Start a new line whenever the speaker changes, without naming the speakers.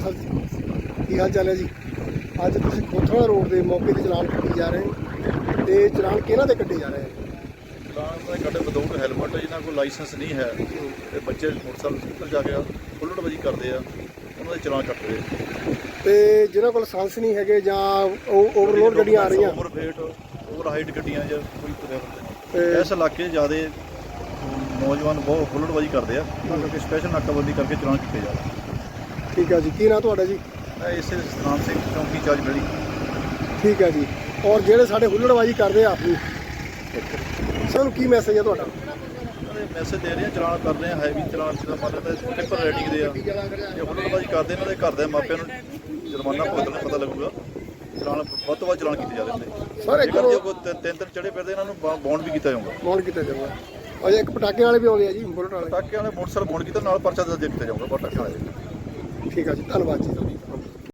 Sir ਜੀ। ਕੀ ਹਾਲ ਚਾਲ ਹੈ ਜੀ? ਅੱਜ ਤੁਸੀਂ ਕੋਥਰਾ ਰੋਡ ਦੇ ਮੌਕੇ ਤੇ ਚਲਾਨ ਕੱਟੀ ਜਾ ਰਹੇ ਹੋ ਤੇ ਚਲਾਨ ਕਿਹਨਾਂ ਦੇ ਕੱਟੇ ਜਾ ਰਹੇ ਹੈ?
ਚਲਾਨ ਦਾ ਕੱਢੇ ਵਿਦਆਊਟ ਹੈਲਮਟ ਜਿਨ੍ਹਾਂ ਕੋਲ ਲਾਇਸੈਂਸ ਨਹੀਂ ਹੈ। ਤੇ ਬੱਚੇ ਮੋਟਰਸਾਈਕਲ ਸਕੂਟਰ ਜਾ ਕੇ ਹੁੱਲੜਬਾਜੀ ਕਰਦੇ ਆ ਉਹਨਾਂ ਦੇ ਚਲਾਨ ਕੱਟ ਰਹੇ
ਤੇ ਜਿਹਨਾਂ ਕੋਲ ਲਾਇਸੈਂਸ ਨਹੀਂ ਹੈਗੇ ਜਾਂ ਓਵਰਲੋਡ ਗੱਡੀਆਂ ਆ ਰਹੀਆਂ?
ਓਵਰ ਫੇਟ ਓਵਰ ਹਾਈਟ ਗੱਡੀਆਂ ਜਾਂ ਕੋਈ ਤੁਰਿਆ
ਤੇ
ਇਸ ਇਲਾਕੇ ਜ਼ਿਆਦੇ ਨੌਜਵਾਨ ਬਹੁਤ ਹੁੱਲੜਬਾਜੀ ਕਰਦੇ ਆ ਤਾਂ ਕਰਕੇ ਸਪੈਸ਼ਲ ਨਾਕਾਬੰਦੀ ਕਰਕੇ ਚਲਾਨ ਕੀਤੇ ਜਾ ਰਹੇ
ਠੀਕ ਹੈ ਜੀ ਕੀ ਨਾਂ ਤੁਹਾਡਾ ਜੀ?
ਮੈਂ ਇਸੇ ਸਤਨਾਮ ਸਿੰਘ ਚੌਂਕੀ ਚਾਰਜ ਮਿਲੀ
ਠੀਕ ਹੈ ਜੀ। ਔਰ ਜਿਹੜੇ ਸਾਡੇ ਹੁੱਲੜਬਾਜੀ ਕਰਦੇ ਆ ਆਪਣੀ ਸਾਨੂੰ ਕੀ ਮੈਸੇਜ ਹੈ ਤੁਹਾਡਾ?
ਮੈਸੇਜ ਦੇ ਰਹੇ ਆ ਚਲਾਨ ਕਰ ਰਹੇ ਆ ਹੈਵੀ ਚਲਾਨ ਜਿਹਦਾ ਮੰਨ ਲਓ ਪੇਪਰ ਰੈਡਿੰਗ ਦੇ ਆ। ਜੇ ਹੁੱਲੜਬਾਜੀ ਕਰਦੇ ਇਹਨਾਂ ਦੇ ਘਰ ਦੇ ਮਾਪਿਆਂ ਨੂੰ ਜੁਰਮਾਨਾ ਭੁਗਤਣਾ ਪਤਾ ਲੱਗੂਗਾ। ਚਲਾਨ ਵੱਧ ਤੋਂ ਵੱਧ ਚਲਾਨ ਕੀਤੇ ਜਾ ਰਹੇ ਨੇ।
ਸਰ ਇੱਕ
ਜੇ ਤਿੰਨ ਤਿੰਨ ਚੜੇ ਫਿਰਦੇ ਇਹਨਾਂ ਨੂੰ ਬੌਂਡ ਵੀ ਕੀਤਾ ਜਾਊਗਾ।
ਬੌਂਡ ਕੀਤਾ ਜਾਊਗਾ। ਅਜੇ ਇੱਕ ਪਟਾਕੇ ਵਾਲੇ ਵੀ ਆਉਂਦੇ ਆ ਜੀ ਬੁਲਟ ਵਾਲੇ।
ਪਟਾਕੇ ਵਾਲੇ ਮੋਟਰਸਾਈਕਲ ਬੌਂਡ ਕੀਤਾ ਨਾਲ ਪਰਚਾ ਦਰਜ ਕੀਤਾ ਜਾਊਗਾ ਪਟਾਕੇ ਵਾਲੇ।
ਠੀਕ ਹੈ ਜੀ ਧੰਨਵਾਦ ਜੀ